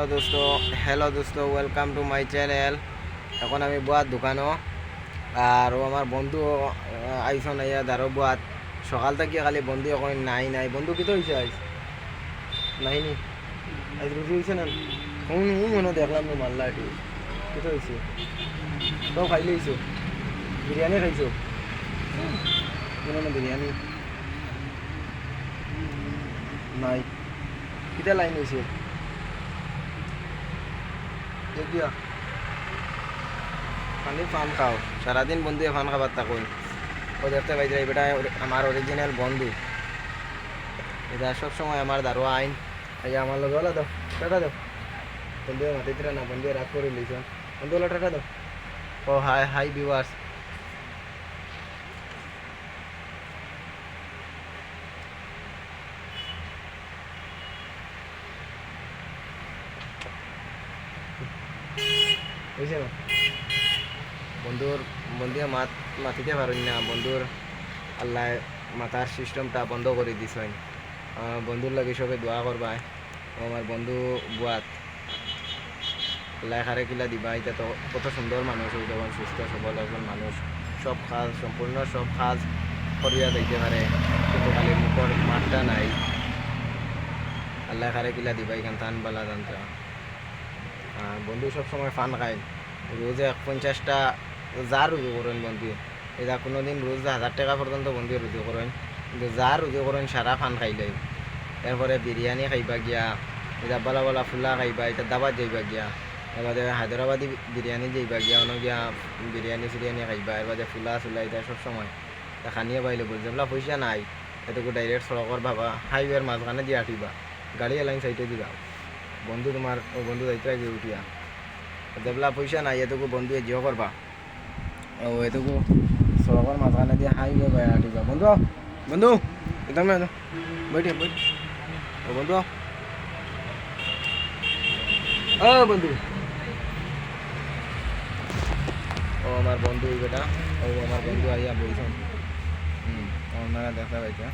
Hello দোস্ত hello দোস্ত welcome to my channel এখন আমি বুয়াত দোকানও আর আমার বন্ধু আইসন আইয়া দারো বুয়াত সকাল থেকে খালি বন্ধু এখন নাই নাই। বন্ধু কিতো হয়েছে আইস নাই নি? আইস রুটি হয়েছে না হুম হুম মনে দেখলাম তো মাল্লা এটি কিতো হয়েছে তো খাইলে হয়েছো বিরিয়ানি খাইছো। না বিরিয়ানি নাই। কিটা লাইন হয়েছে দেখিয়া। পানি পান খাও। সারাদিন বন্ধু ফান খাবার থাকুন ও দেখতে পাইছে এটা আমার অরিজিনাল বন্ধু। এটা সবসময় আমার দারো আইন। এই আমার লগে হলো দাও টাটা দাও বন্ধু মাতে না বন্ধু রাত করে লিছ। বন্ধু হলো টাটা দাও ও হাই হাই ভিউয়ার্স বুঝছে বন্ধুর বন্ধুয়ে মাত, মাতিতে পারেন না বন্ধুর আল্লাহ মাতার সিস্টেমটা বন্ধ করে দিছেন বন্ধুর লাগে সবে দোয়া করবা ও আমার বন্ধু বুয়াত আল্লাহ খারে কিলা দিবা এটা তো কত সুন্দর মানুষ ওই তখন সুস্থ, সবল একজন মানুষ সব কাজ সম্পূর্ণ সব কাজ করিয়া দিতে পারে কিন্তু খালি মুখর মাঠটা নাই। আল্লাহ খারে কিলা দিবা এখান থান বালা বন্ধু সবসময় ফান খায়। রোজে এক পঞ্চাশটা যা রুজু করেন বন্ধু। এটা কোনো দিন রোজ হাজার টাকা পর্যন্ত বন্ধু রুজু করেন। কিন্তু যা রুজু করেন সারা ফান খাইলে এরপরে বিরিয়ানি খাইবা গিয়া এটা বলা বলা ফুলা খাইবা এটা দাবাত যাইবা গিয়া এবারে হায়দ্রাবাদি বিরিয়ানি যাইবা গিয়া অন্য গিয়া বিরিয়ানি সিরিয়ানি খাইবা এবারে ফুলা চুলা এটা সবসময় তা খানিয়ে পাইলে বল যেগুলা পয়সা নাই এটুকু ডাইরেক্ট সড়কর ভাবা হাইওয়ের মাঝখানে দিয়ে আঠিবা গাড়ি এলাইন সাইডে দিবা। বন্ধু তোমার ও বন্ধু দায়িত্ব গিয়ে উঠিয়া। যেগুলা পয়সা নাই এটুকু বন্ধু জিও করবা ও এটুকু সড়কের মাঝখানে দিয়ে হাইওয়ে বাই আঠিবা বন্ধু বন্ধু, একদম বৈঠে বৈঠ ও বন্ধু। ও বন্ধু। ও আমার বন্ধু বেটা। ও আমার বন্ধু আইয়া বলছেন হুম আপনারা দেখা পাইছে।